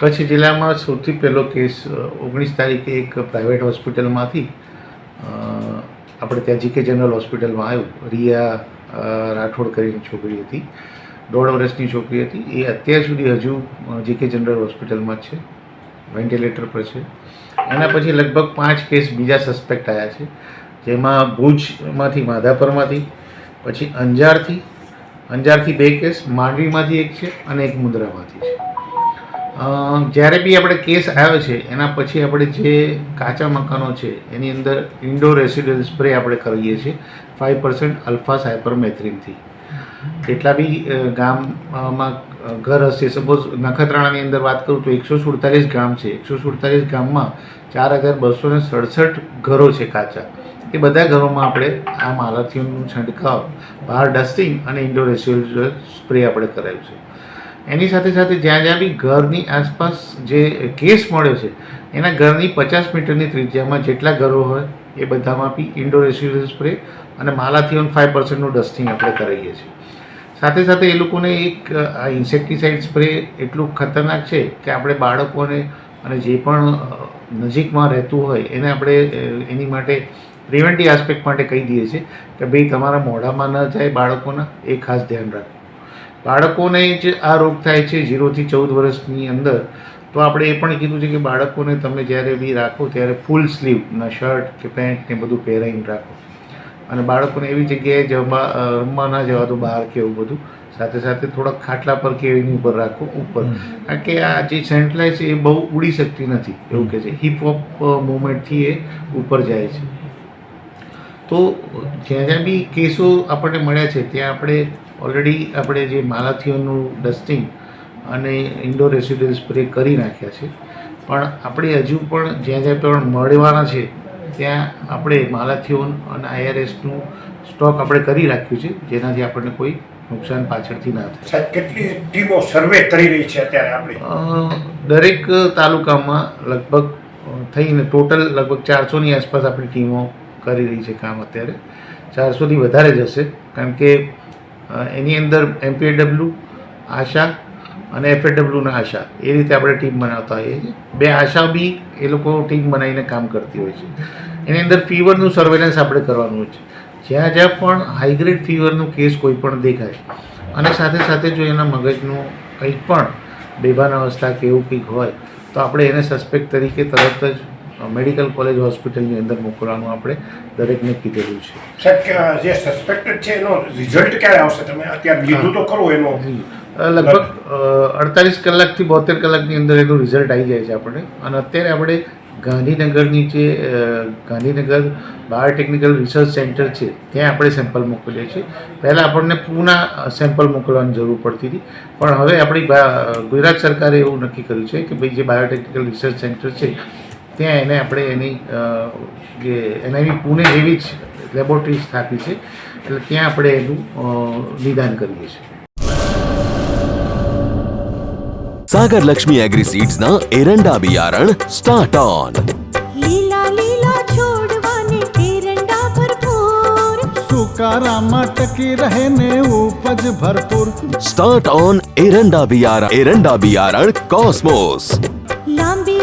કચ્છ જિલ્લામાં સૌથી પહેલો કેસ ઓગણીસ તારીખે એક પ્રાઇવેટ હોસ્પિટલમાંથી આપણે ત્યાં જીકે જનરલ હોસ્પિટલમાં આવ્યું. રિયા રાઠોડ કરીને છોકરી હતી. દોઢ વર્ષની છોકરી હતી. એ અત્યાર સુધી હજુ જીકે જનરલ હોસ્પિટલમાં જ છે. વેન્ટિલેટર પર છે. એના પછી લગભગ પાંચ કેસ બીજા સસ્પેક્ટ આવ્યા છે. જેમાં ભુજમાંથી, માધાપરમાંથી, પછી અંજારથી અંજારથી બે કેસ, માંડવીમાંથી એક છે અને એક મુન્દ્રામાંથી છે. જ્યારે બી આપણે કેસ આવ્યો છે, એના પછી આપણે જે કાચા મકાનો છે, એની અંદર ઇન્ડોર રેસિડેન્સ સ્પ્રે આપણે કરીએ છીએ ફાઇવ પર્સન્ટ અલ્ફા સાયપરમેથ્રિનથી જેટલા બી ગામમાં ઘર હશે સપોઝ નખત્રાણાની અંદર વાત કરું તો એકસો સુડતાલીસ ગામ છે. એકસો સુડતાલીસ ગામમાં ચાર હજાર બસો ને સડસઠ ઘરો છે કાચા. એ બધા ઘરોમાં આપણે આ માલાથીઓનું છંટકાવ, બહાર ડસ્ટિંગ અને ઇન્ડોર રેસિડ્યુઅલ સ્પ્રે આપણે કરાયું છે. એની સાથે સાથે જ્યાં જ્યાં બી ઘરની આસપાસ જે કેસ મળ્યો છે, એના ઘરની પચાસ મીટરની ત્રિજ્યામાં જેટલા ઘરો હોય, એ બધામાં બી ઇન્ડોર રેસિડ્યુઅલ સ્પ્રે અને માલાથીઓન ફાઇવ પર્સન્ટનું ડસ્ટિંગ આપણે કરાવીએ છીએ. સાથે સાથે એ લોકોને એક આ ઇન્સેક્ટિસાઇડ સ્પ્રે એટલું ખતરનાક છે કે આપણે બાળકોને અને જે પણ નજીકમાં રહેતું હોય, એને આપણે એની માટે પ્રિવેન્ટિવ આસ્પેક્ટ માટે કહી દઈએ છીએ કે ભાઈ તમારા મોઢામાં ન જાય બાળકોના, એ ખાસ ધ્યાન રાખો બાળકોને જ આ રોગ થાય છે ઝીરોથી ચૌદ વર્ષની અંદર તો આપણે એ પણ કીધું છે કે બાળકોને તમે જ્યારે બી રાખો ત્યારે ફૂલ સ્લીવના શર્ટ કે પેન્ટ ને બધું પહેરાવીને રાખો. અને બાળકોને એવી જગ્યાએ જમવા રમવા ના જવા તો બહાર કે એવું બધું સાથે સાથે થોડાક ખાટલા પર કે એની ઉપર રાખો ઉપર. કારણ કે આ જે સેન્ટલાઇઝ છે એ બહુ ઉડી શકતી નથી એવું કે છે. હિપ હોપ મુવમેન્ટથી એ ઉપર જાય છે. તો જ્યાં જ્યાં બી કેસો આપણને મળ્યા છે ત્યાં આપણે ઓલરેડી આપણે જે માલાથીઓનું ડસ્ટિંગ અને ઇન્ડોર રેસિડ્યુઅલ સ્પ્રે કરી નાખ્યા છે. પણ આપણે હજુ પણ જ્યાં જ્યાં પણ મળવાના છે ત્યાં આપણે માલાથીઓન અને આઈઆરએસનું સ્ટોક આપણે કરી રાખ્યું છે જેનાથી આપણને કોઈ નુકસાન પાછળથી ના થાય. કેટલી ટીમો સર્વે કરી રહી છે અત્યારે આપણે? દરેક તાલુકામાં લગભગ થઈને ટોટલ લગભગ ચારસોની આસપાસ આપણી ટીમો કરી રહી છે કામ અત્યારે. ચારસોથી વધારે જશે કારણ કે એની અંદર એમપીએડબલ્યુ આશા અને એફએડબલ્યુના આશા. એ રીતે આપણે ટીમ બનાવતા હોઈએ છીએ. બે આશા બી એ લોકો ટીમ બનાવીને કામ કરતી હોય છે. એની અંદર ફીવરનું સર્વેલન્સ આપણે કરવાનું છે. જ્યાં જ્યાં પણ હાઈગ્રેડ ફીવરનું કેસ કોઈ પણ દેખાય અને સાથે સાથે જો એના મગજનું કંઈક પણ બેભાન અવસ્થા કે એવું કંઈક હોય, તો આપણે એને સસ્પેક્ટ તરીકે તરત જ મેડિકલ કોલેજ હોસ્પિટલની અંદર મોકલવાનું આપણે દરેકને કીધેલું છે. જે સસ્પેક્ટેડ છે એનો રિઝલ્ટ ક્યારે આવશે? તમે અત્યારે લીધું તો ખરું એનો. લગભગ અડતાલીસ કલાકથી બોતેર કલાકની અંદર એનું રિઝલ્ટ આવી જાય છે આપણે અને અત્યારે આપણે ગાંધીનગરની જે ગાંધીનગર બાયોટેકનિકલ રિસર્ચ સેન્ટર છે ત્યાં આપણે સેમ્પલ મોકલીએ છીએ. પહેલાં આપણને પૂના સેમ્પલ મોકલવાની જરૂર પડતી હતી. પણ હવે આપણી ગુજરાત સરકારે એવું નક્કી કર્યું છે કે ભાઈ જે બાયોટેકનિકલ રિસર્ચ સેન્ટર છે ત્યાં એને આપણે એની જે એની પુણે એવી જ લેબોરેટરી સ્થાપી છે એટલે ત્યાં આપણે એનું નિદાન કરીએ છીએ. સાગર લક્ષ્મી એગ્રી સીડ્સના એરંડા બિયારણ સ્ટાર્ટ ઓન લીલા લીલા છોડવાને એરંડા ભરપૂર. સુકારામાં ટકી રહે ને ઉપજ ભરપૂર. સ્ટાર્ટ ઓન એરંડા બિયારણ એરંડા બિયારણ કોસ્મોસ લાંબી